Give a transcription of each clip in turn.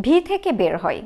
V থেকে বের হয়।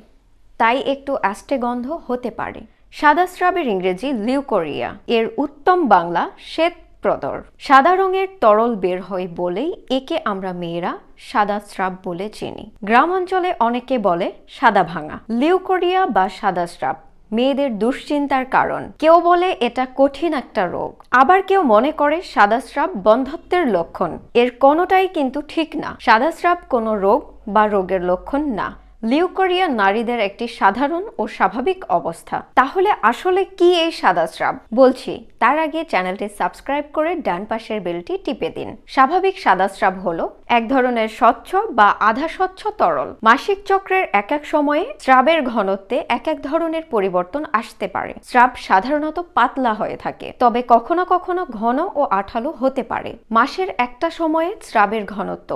তাই একটু আষ্টে গন্ধ হতে পারে। সাদা স্রাবের ইংরেজি লিউকোরিয়া। এর উত্তম বাংলা শ্বেত প্রদর সাদা রঙের তরল বের হয় বলেই একে আমরা মেয়েরা সাদা স্রাব বলে চিনি। গ্রাম অঞ্চলে অনেকে বলে সাদা ভাঙা। লিউকোরিয়া বা সাদা স্রাব মেয়েদের দুশ্চিন্তার কারণ। কেউ বলে এটা কঠিন একটা রোগ। আবার কেউ মনে করে সাদা স্রাব বন্ধত্বের লক্ষণ। এর কোনোটাই কিন্তু ঠিক না। সাদা স্রাব কোনো রোগ বা রোগের লক্ষণ না। লিউকোরিয়া নারীদের একটি সাধারণ ও স্বাভাবিক অবস্থা। তাহলে আসলে কি এই সাদা স্রাব বলছি, তার আগে চ্যানেলটি সাবস্ক্রাইব করে ডান পাশের বেলটি টিপে দিন। স্বাভাবিক সাদা স্রাব হলো এক ধরনের স্বচ্ছ বা আধা স্বচ্ছ তরল। মাসিক চক্রের এক এক সময়ে স্রাবের ঘনত্বে এক এক ধরনের পরিবর্তন আসতে পারে। স্রাব সাধারণত পাতলা হয়ে থাকে, তবে কখনো কখনো ঘন ও আঠালো হতে পারে। মাসের একটা সময়ে স্রাবের ঘনত্ব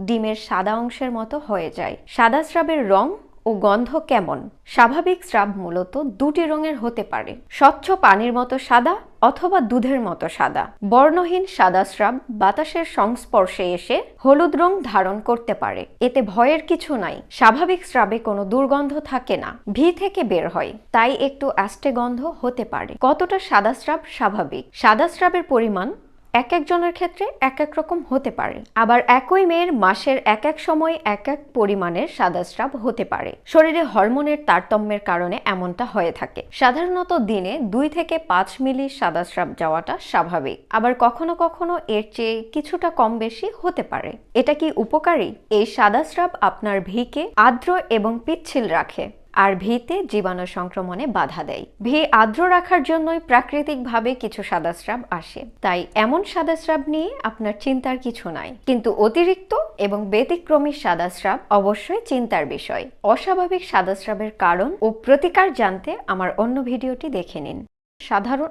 ডিমের সাদা অংশের মতো হয়ে যায়। সাদা স্রাবের রং ও গন্ধ কেমন? স্বাভাবিক স্রাব মূলত দুটি রঙের হতে পারে। স্বচ্ছ পানির মতো সাদা অথবা দুধের মতো সাদা। বর্ণহীন সাদা স্রাব বাতাসের সংস্পর্শে এসে হলুদ রং ধারণ করতে পারে। এতে ভয়ের কিছু নাই। স্বাভাবিক স্রাবে কোনো দুর্গন্ধ থাকে না। ভি থেকে বের হয়। তাই একটু আষ্টে গন্ধ হতে পারে। কতটা সাদা স্রাব স্বাভাবিক? সাদা স্রাবের পরিমাণ এক একজনের ক্ষেত্রে এক এক রকম হতে পারে। আবার একই মেয়ের মাসের এক এক সময় এক এক পরিমাণের সাদাস্রাব হতে পারে। শরীরে হরমোনের তারতম্যের কারণে এমনটা হয়ে থাকে। সাধারণত দিনে দুই থেকে পাঁচ মিলি সাদাস্রাব যাওয়াটা স্বাভাবিক। আবার কখনো কখনো এর চেয়ে কিছুটা কম বেশি হতে পারে। এটা কি উপকারী? এই সাদাস্রাব আপনার ভিকে আর্দ্র এবং পিচ্ছিল রাখে। আর ভিতে জীবাণু সংক্রমণে বাধা দেয়। ভি আর্দ্র রাখার জন্যই প্রাকৃতিকভাবে কিছু সাদাস্রাব আসে। তাই এমন সাদাস্রাব নিয়ে আপনার চিন্তার কিছু নাই। কিন্তু অতিরিক্ত এবং ব্যতিক্রমী সাদাস্রাব অবশ্যই চিন্তার বিষয়। অস্বাভাবিক সাদাস্রাবের কারণ ও প্রতিকার জানতে আমার অন্য ভিডিওটি দেখে নিন। সাধারণ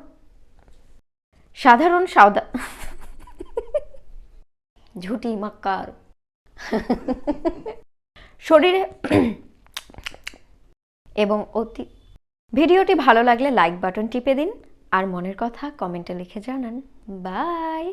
সাধারণ সাদা ঝুটি, মাক্কার। শরীরে এবং অতি ভিডিওটি ভালো লাগলে লাইক বাটন টিপে দিন, আর মনের কথা কমেন্টে লিখে জানান। বাই